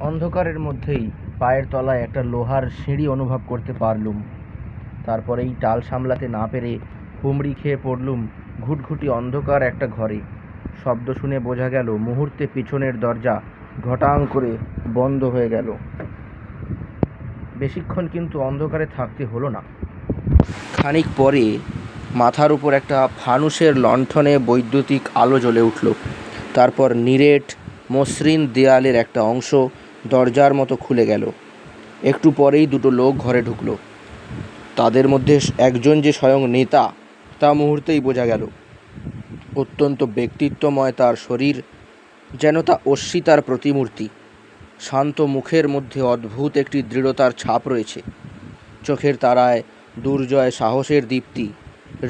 অন্ধকারের মধ্যেই পায়ের তলায় একটা লোহার সিঁড়ি অনুভব করতে পারলুম। তারপরেই টাল সামলাতে না পেরে হুমড়ি খেয়ে পড়লুম ঘুটঘুটি অন্ধকার একটা ঘরে। শব্দ শুনে বোঝা গেল মুহূর্তে পিছনের দরজা ঘটাং করে বন্ধ হয়ে গেল। বেশিক্ষণ কিন্তু অন্ধকারে থাকতে হলো না। খানিক পরে মাথার উপর একটা ফানুসের লণ্ঠনে বৈদ্যুতিক আলো জ্বলে উঠল। তারপর নিরেট মসৃণ দেয়ালের একটা অংশ দরজার মতো খুলে গেল। একটু পরেই দুটো লোক ঘরে ঢুকলো। তাদের মধ্যে একজন যে স্বয়ং নেতা, তা মুহূর্তেই বোঝা গেল। অত্যন্ত ব্যক্তিত্বময় তার শরীর, যেন তা অশ্বিতার প্রতিমূর্তি। শান্ত মুখের মধ্যে অদ্ভুত একটি দৃঢ়তার ছাপ রয়েছে। চোখের তারায় দুর্জয় সাহসের দীপ্তি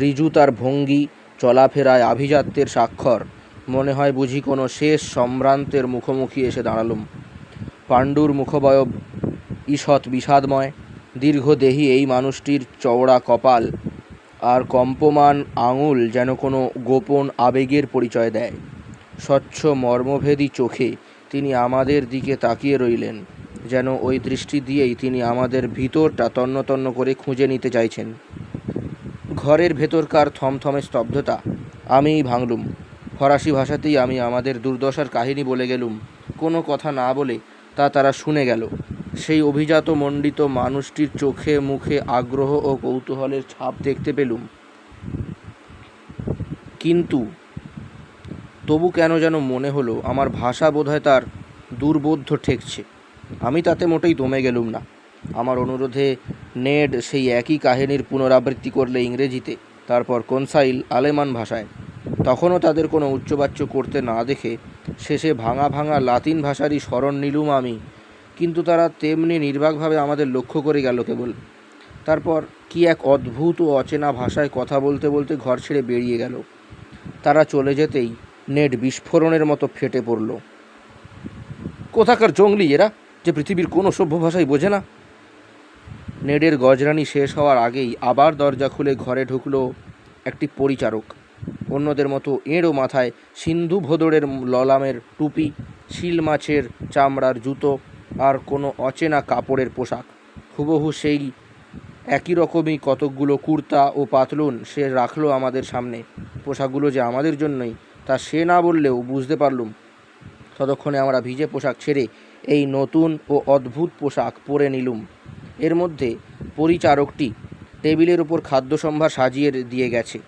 ঋজু তার ভঙ্গি, চলাফেরায় আভিজাত্যের স্বাক্ষর, মনে হয় বুঝি কোনো শেষ সম্ভ্রান্তের মুখোমুখি এসে দাঁড়ালুম। পাণ্ডুর মুখবয়ব ঈষৎ বিষাদময়, দীর্ঘদেহী এই মানুষটির চওড়া কপাল আর কম্পমান আঙুল যেন কোনো গোপন আবেগের পরিচয় দেয়। স্বচ্ছ মর্মভেদী চোখে তিনি আমাদের দিকে তাকিয়ে রইলেন, যেন ওই দৃষ্টি দিয়েই তিনি আমাদের ভিতরটা তন্ন তন্ন করে খুঁজে নিতে চাইছেন। ঘরের ভেতরকার থমথমে স্তব্ধতা, আমিই ভাঙলুম। ফরাসি ভাষাতেই আমি আমাদের দুর্দশার কাহিনী বলে গেলুম। কোনো কথা না বলে তা তারা শুনে গেল। সেই অভিজাত মণ্ডিত মানুষটির চোখে, মুখে আগ্রহ ও কৌতূহলের ছাপ দেখতে পেলুম। কিন্তু তবু কেন যেন মনে হলো, আমার ভাষা বোধহয় তার দুর্বোধ্য ঠেকছে। আমি তাতে মোটেই দমে গেলুম না। আমার অনুরোধে নেড সেই একই কাহিনীর পুনরাবৃত্তি করলে ইংরেজিতে, তারপর কনসাইল আলেমান ভাষায়। তখনও তাদের কোনো উচ্চবাচ্য করতে না দেখে শেষে ভাঙা ভাঙা লাতিন ভাষারই স্মরণ নিলুম আমি। কিন্তু তারা তেমনি নির্বাকভাবে আমাদের লক্ষ্য করে গেল কেবল। তারপর কি এক অদ্ভুত ও অচেনা ভাষায় কথা বলতে বলতে ঘর ছেড়ে বেরিয়ে গেল। তারা চলে যেতেই নেট বিস্ফোরণের মতো ফেটে পড়ল। কোথাকার জঙ্গলি এরা, যে পৃথিবীর কোনো সভ্য ভাষাই বোঝে না? নেডের গজরানি শেষ হওয়ার আগেই আবার দরজা খুলে ঘরে ঢুকলো একটি পরিচারক। অন্যদের মতো এঁড়ো মাথায় সিন্ধু ভোদরের ললামের টুপি, শিল মাছের চামড়ার জুতো আর কোনো অচেনা কাপড়ের পোশাক। হুবহু সেই একই রকমই কতকগুলো কুর্তা ও পাতলুন সে রাখল আমাদের সামনে। পোশাকগুলো যে আমাদের জন্যই, তা সে না বললেও বুঝতে পারলুম। ততক্ষণে আমরা ভিজে পোশাক ছেড়ে এই নতুন ও অদ্ভুত পোশাক পরে নিলুম। এর মধ্যে পরিচারকটি টেবিলের উপর খাদ্য সম্ভার সাজিয়ে দিয়ে গেছে।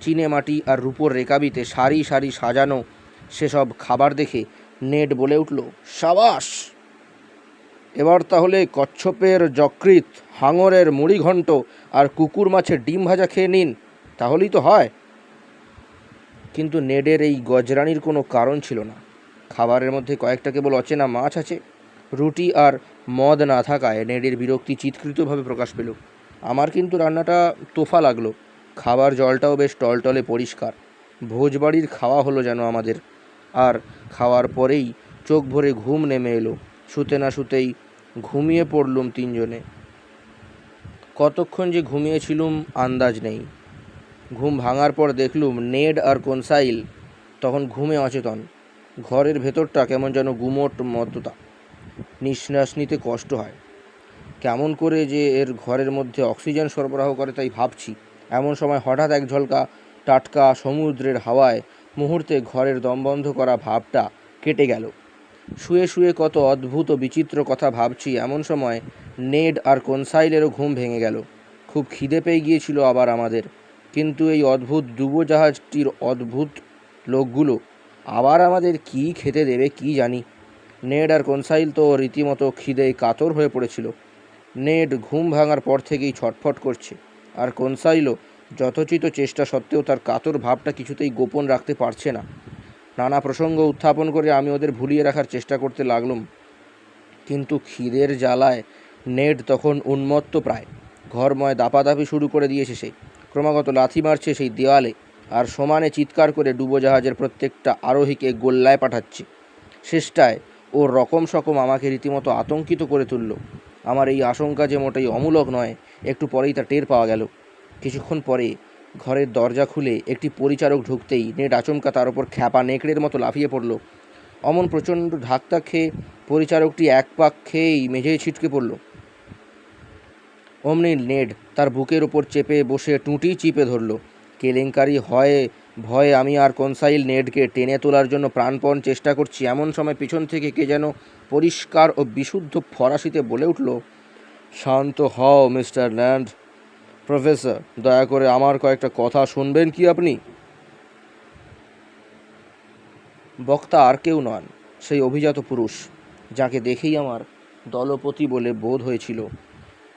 চিনে মাটি আর রূপোর রেকাবিতে সারি সারি সাজানো সেসব খাবার দেখে নেট বলে উঠল, সাবাস! এবার তাহলে কচ্ছপের যকৃত হাঙরের মুড়ি ঘণ্ট আর কুকুর মাছের ডিম ভাজা খেয়ে নিন, তাহলেই তো হয়। কিন্তু নেডের এই গজরানির কোনো কারণ ছিল না। খাবারের মধ্যে কয়েকটা কেবল অচেনা মাছ আছে। রুটি আর মদ না থাকায় নেডের বিরক্তি চিৎকৃতভাবে প্রকাশ পেল। আমার কিন্তু রান্নাটা তোফা লাগল। খাবার জলটাও বেশ টলটলে পরিষ্কার। ভোজবাড়ির খাওয়া হলো যেন আমাদের। আর খাওয়ার পরেই চোখ ভরে ঘুম নেমে এলো। শুতে না শুতেই ঘুমিয়ে পড়লুম তিনজনে। কতক্ষণ যে ঘুমিয়েছিলুম আন্দাজ নেই। ঘুম ভাঙার পর দেখলুম নেড আর কনসাইল তখন ঘুমে অচেতন। ঘরের ভেতরটা কেমন যেন গুমোট মততা নিঃশ্বাস নিতে কষ্ট হয়। কেমন করে যে এর ঘরের মধ্যে অক্সিজেন সরবরাহ করে তাই ভাবছি। এমন সময় হঠাৎ এক ঝলকা টাটকা সমুদ্রের হাওয়ায় মুহূর্তে ঘরের দম বন্ধ করা ভাবটা কেটে গেল। শুয়ে শুয়ে কত অদ্ভুত বিচিত্র কথা ভাবছি, এমন সময় নেড আর কনসাইলেরও ঘুম ভেঙে গেল। খুব খিদে পেয়ে গিয়েছিল আবার আমাদের। কিন্তু এই অদ্ভুত ডুবোজাহাজটির অদ্ভুত লোকগুলো আবার আমাদের কি খেতে দেবে কি জানি। নেড আর কনসাইল তো রীতিমতো খিদেয় কাতর হয়ে পড়েছিল। নেড ঘুম ভাঙার পর থেকেই ছটফট করছে। আর কনসাইলও যথোচিত চেষ্টা সত্ত্বেও তার কাতর ভাবটা কিছুতেই গোপন রাখতে পারছে না। নানা প্রসঙ্গ উত্থাপন করে আমি ওদের ভুলিয়ে রাখার চেষ্টা করতে লাগলুম। কিন্তু খিদের জ্বালায় নেট তখন উন্মত্ত প্রায়। ঘরময় দাপাদাপি শুরু করে দিয়েছে সে। ক্রমাগত লাথি মারছে সেই দেওয়ালে আর সমানে চিৎকার করে ডুবোজাহাজের প্রত্যেকটা আরোহীকে গোল্লায় পাঠাচ্ছে। শেষটায় ও রকম সকম আমাকে রীতিমতো আতঙ্কিত করে তুলল। আমার এই আশঙ্কা যে মোটেই অমূলক নয়, একটু পরেই তা টের পাওয়া গেল। কিছুক্ষণ পরে ঘরের দরজা খুলে একটি পরিচারক ঢুকতেই নেট আচমকা তার ওপর খ্যাপা নেকড়ের মতো লাফিয়ে পড়ল। অমন প্রচণ্ড ধাক্কা খেয়ে পরিচারকটি এক পাক খেয়েই মেঝেয় ছিটকে পড়ল। অমনি নেড তার বুকের ওপর চেপে বসে টুঁটি চিপে ধরল। কেলেঙ্কারি হয় ভয়ে আমি আর কনসাইল নেটকে টেনে তোলার জন্য প্রাণপণ চেষ্টা করছি। এমন সময় পিছন থেকে কে যেন পরিষ্কার ও বিশুদ্ধ ফরাসিতে বলে উঠল, শান্ত হও, মিস্টার ল্যান্ড। প্রফেসর, দয়া করে আমার কয়েকটা কথা শুনবেন কি আপনি? বক্তা আর কেউ নন, সেই অভিজাত পুরুষ, যাকে দেখেই আমার দলপতি বলে বোধ হয়েছিল।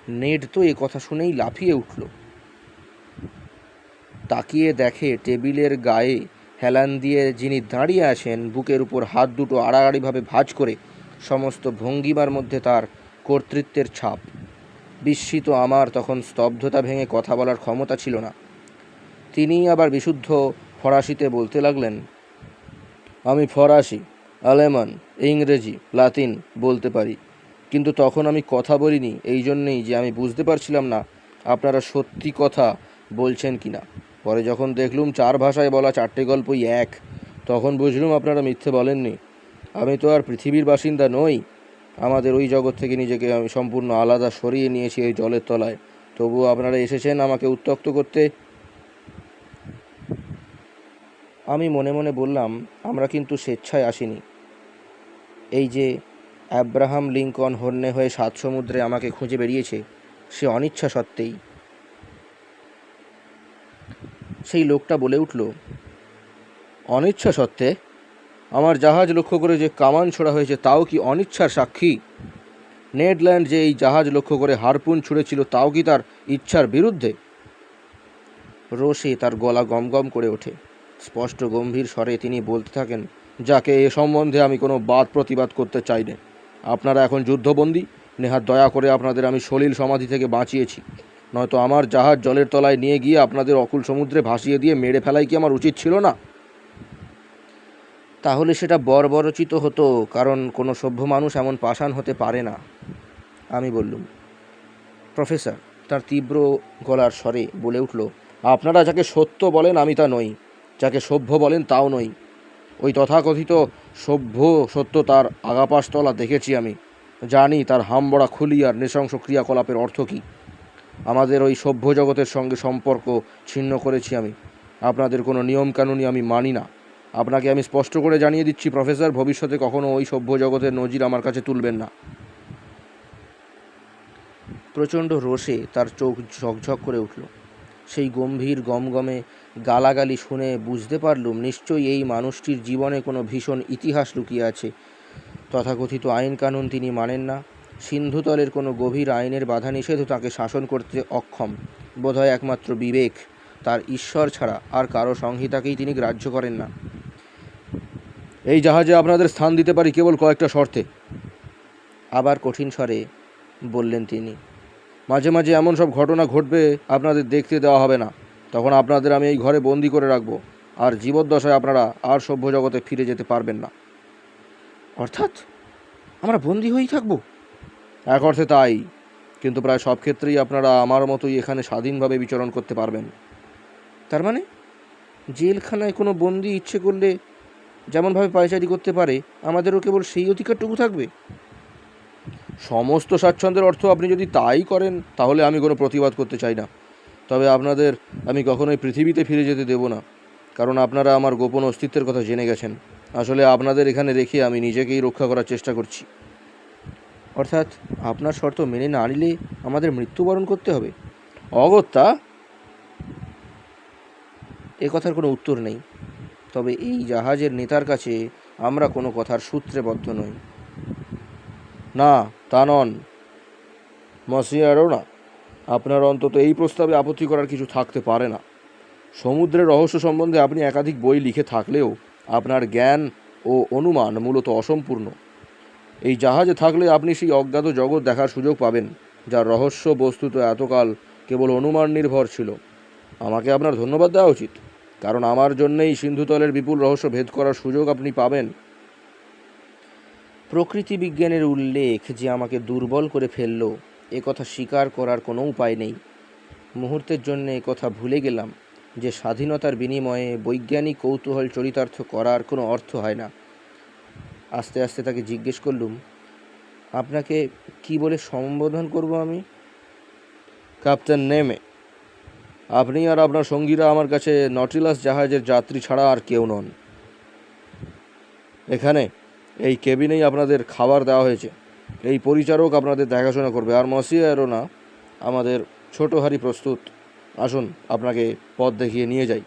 নেড তো এ কথা শুনেই লাফিয়ে উঠল। তাকিয়ে দেখে টেবিলের গায়ে হেলান দিয়ে যিনি দাঁড়িয়ে আছেন, বুকের উপর হাত দুটো আড়াআড়িভাবে ভাঁজ করে সমস্ত ভঙ্গিমার মধ্যে তার কর্তৃত্বের ছাপ। বিস্মিত আমার তখন স্তব্ধতা ভেঙে কথা বলার ক্ষমতা ছিল না। তিনি আবার বিশুদ্ধ ফরাসিতে বলতে লাগলেন, আমি ফরাসি, আলেমান, ইংরেজি, লাতিন বলতে পারি। কিন্তু তখন আমি কথা বলিনি, এই জন্যেই যে আমি বুঝতে পারছিলাম না, আপনারা সত্যি কথা বলছেন কি না পরে যখন দেখলুম চার ভাষায় বলা চারটে গল্পই এক, তখন বুঝলুম আপনারা মিথ্যে বলেননি। আমি তো আর পৃথিবীর বাসিন্দা নই। আমাদের ওই জগৎ থেকে নিজেকে আমি সম্পূর্ণ আলাদা সরিয়ে নিয়েছি এই জলের তলায়। তবুও আপনারা এসেছেন আমাকে উত্তক্ত করতে। আমি মনে মনে বললাম, আমরা কিন্তু স্বেচ্ছায় আসিনি। এই যে অ্যাব্রাহাম লিঙ্কন হন্যে হয়ে সাত সমুদ্রে আমাকে খুঁজে বেরিয়েছে, সে অনিচ্ছা সত্ত্বেই। সেই লোকটা বলে উঠল, অনিচ্ছা সত্ত্বে, আমার জাহাজ লক্ষ্য করে যে কামান ছোড়া হয়েছে তাও কি অনিচ্ছার সাক্ষী? নেডল্যান্ড যে এই জাহাজ লক্ষ্য করে হারপুন ছুঁড়েছিল তাও কি তার ইচ্ছার বিরুদ্ধে? রোষে তার গলা গমগম করে ওঠে। স্পষ্ট গম্ভীর স্বরে তিনি বলতে থাকেন, যাকে এ সম্বন্ধে আমি কোনো বাদ প্রতিবাদ করতে চাই না আপনারা এখন যুদ্ধবন্দী, নেহাত দয়া করে আপনাদের আমি সলিল সমাধি থেকে বাঁচিয়েছি। নয়তো আমার জাহাজ জলের তলায় নিয়ে গিয়ে আপনাদের অকুল সমুদ্রে ভাসিয়ে দিয়ে মেরে ফেলাই কি আমার উচিত ছিল না? তাহলে সেটা বর্বরচিত হতো, কারণ কোনো সভ্য মানুষ এমন পাষাণ হতে পারে না, আমি বললুম। প্রফেসর, তার তীব্র গলার স্বরে বলে উঠল, আপনারা যাকে সত্য বলেন আমি তা নই, যাকে সভ্য বলেন তাও নই। ওই তথাকথিত সভ্য সত্য তার আগাপাশতলা দেখেছি আমি, জানি তার হামবড়া খুলি আর নৃশংস ক্রিয়াকলাপের অর্থ কী। আমাদের ওই সভ্য জগতের সঙ্গে সম্পর্ক ছিন্ন করেছি আমি। আপনাদের কোনো নিয়মকানুনই আমি মানি না। আপনাকে আমি স্পষ্ট করে জানিয়ে দিচ্ছি, প্রফেসর, ভবিষ্যতে কখনো ওই সভ্য জগতের নজির আমার কাছে তুলবেন না। প্রচণ্ড রোষে তার চোখ ঝকঝক করে উঠল। সেই গম্ভীর গমগমে গালাগালি শুনে বুঝতে পারলুম, নিশ্চয়ই এই মানুষটির জীবনে কোনো ভীষণ ইতিহাস লুকিয়ে আছে। তথাকথিত আইন কানুন তিনি মানেন না। সিন্ধুতলের কোনো গভীর আইনের বাধা নিষেধ তাকে শাসন করতে অক্ষম। বোধহয় একমাত্র বিবেক, তার ঈশ্বর ছাড়া আর কারও সংহিতাকেই তিনি গ্রাহ্য করেন না। এই জাহাজে আপনাদের স্থান দিতে পারি কেবল কয়েকটা শর্তে। আবার কঠিন স্বরে বললেন তিনি, মাঝে মাঝে এমন সব ঘটনা ঘটবে, আপনাদের দেখতে দেওয়া হবে না। তখন আপনাদের আমি এই ঘরে বন্দি করে রাখব, আর জীবদ্দশায় আপনারা আর সভ্য জগতে ফিরে যেতে পারবেন না। অর্থাৎ আমরা বন্দি হয়েই থাকব? এক অর্থে তাই, কিন্তু প্রায় সব ক্ষেত্রেই আপনারা আমার মতোই এখানে স্বাধীনভাবে বিচরণ করতে পারবেন। তার মানে? জেলখানায় কোনো বন্দি ইচ্ছে করলে যেমনভাবে পায়চারি করতে পারে, আমাদেরও কেবল সেই অধিকারটুকু থাকবে? সমস্ত স্বাচ্ছন্দ্যের অর্থ আপনি যদি তাই করেন, তাহলে আমি কোনো প্রতিবাদ করতে চাই না। তবে আপনাদের আমি কখনোই পৃথিবীতে ফিরে যেতে দেব না, কারণ আপনারা আমার গোপন অস্তিত্বের কথা জেনে গেছেন। আসলে আপনাদের এখানে রেখে আমি নিজেকেই রক্ষা করার চেষ্টা করছি। অর্থাৎ আপনার শর্ত মেনে না নিলে আমাদের মৃত্যুবরণ করতে হবে। অগত্যা এ কথার কোনো উত্তর নেই। তবে এই জাহাজের নেতার কাছে আমরা কোনো কথার সূত্রে বদ্ধ নই। না, তা নন। মসিয়ারও না। আপনার অন্তত এই প্রস্তাবে আপত্তি করার কিছু থাকতে পারে না। সমুদ্রের রহস্য সম্বন্ধে আপনি একাধিক বই লিখে থাকলেও আপনার জ্ঞান ও অনুমান মূলত অসম্পূর্ণ। এই জাহাজে থাকলে আপনি সেই অজ্ঞাত জগৎ দেখার সুযোগ পাবেন, যার রহস্য বস্তুত এতকাল কেবল অনুমান নির্ভর ছিল। আমাকে আপনার ধন্যবাদ দেওয়া উচিত, কারণ আমার জন্যেই সিন্ধুতলের বিপুল রহস্য ভেদ করার সুযোগ আপনি পাবেন। প্রকৃতি বিজ্ঞানের উল্লেখ যে আমাকে দুর্বল করে ফেলল, এ কথা স্বীকার করার কোনো উপায় নেই। মুহূর্তের জন্য এ কথা ভুলে গেলাম যে স্বাধীনতার বিনিময়ে বৈজ্ঞানিক কৌতূহল চরিতার্থ করার কোনো অর্থ হয় না। আস্তে আস্তে তাকে জিজ্ঞেস করলুম, আপনাকে কি বলে সম্বোধন করব আমি? ক্যাপ্টেন নেমে আপনি আর আপনার সঙ্গীরা আমার কাছে নটিলাস জাহাজের যাত্রী ছাড়া আর কেউ নন। এখানে এই কেবিনেই আপনাদের খাবার দেওয়া হয়েছে। এই পরিচারক আপনাদের দেখাশোনা করবে। আর মসিয়ারও না আমাদের ছোট হারি প্রস্তুত। আসুন, আপনাকে পথ দেখিয়ে নিয়ে যাই।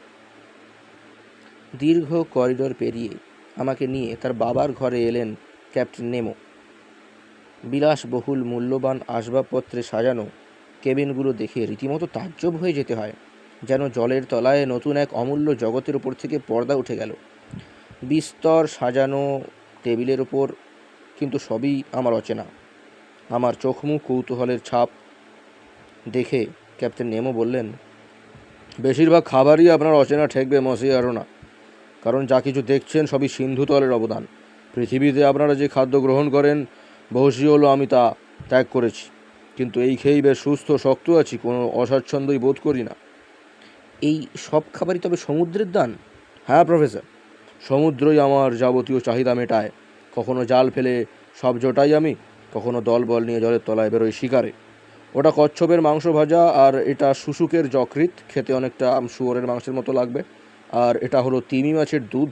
দীর্ঘ করিডোর পেরিয়ে আমাকে নিয়ে তার বাবার ঘরে এলেন ক্যাপ্টেন নেমো। বিলাসবহুল মূল্যবান আসবাবপত্রে সাজানো কেবিনগুলো দেখে রীতিমতো তাজ্জব হয়ে যেতে হয়, যেন জলের তলায় নতুন এক অমূল্য জগতের উপর থেকে পর্দা উঠে গেল। বিস্তর সাজানো টেবিলের ওপর কিন্তু সবই আমার অচেনা। আমার চোখ মুখ কৌতূহলের ছাপ দেখে ক্যাপ্টেন নেমো বললেন, বেশিরভাগ খাবারই আপনার অচেনা ঠেকবে মসিয়ারও না কারণ যা কিছু দেখছেন সবই সিন্ধুতলের অবদান। পৃথিবীতে আপনারা যে খাদ্য গ্রহণ করেন, বহুশী হলো আমি তা ত্যাগ করেছি। কিন্তু এই খেয়েই বেশ সুস্থ, শক্ত আছি, কোনো অস্বাচ্ছন্দ্যই বোধ করি না। এই সব খাবারই তবে সমুদ্রের দান? হ্যাঁ প্রফেসর। সমুদ্রই আমার যাবতীয় চাহিদা মেটায়। কখনো জাল ফেলে সব জোটাই আমি, কখনো দল বল নিয়ে জলের তলায় বেরোই শিকারে। ওটা কচ্ছপের মাংস ভাজা আর এটা শুশুকের যকৃত খেতে অনেকটা শুয়োরের মাংসের মতো লাগবে। আর এটা হলো তিমি মাছের দুধ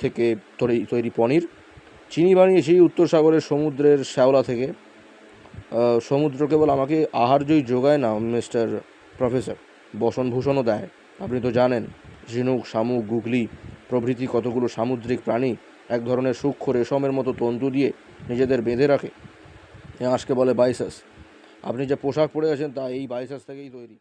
থেকে তৈরি তৈরি পনির। চিনি বানিয়েছি উত্তর সাগরের সমুদ্রের শ্যাওলা থেকে। সমুদ্র কেবল আমাকে আহার্যই যোগায় না, মিস্টার প্রফেসর। বসনভূষণও দেয়, আপনি তো জানেন। ঝিনুক, শামুক, গুগলি, প্রভৃতি কতগুলো সামুদ্রিক প্রাণী এক ধরনের সূক্ষ্ম রেশমের মতো তন্তু দিয়ে নিজেদের বেঁধে রাখে। এ আঁশকে বলে বাইসাস। আপনি যে পোশাক পরে আছেন তা এই বাইসাস থেকেই তৈরি।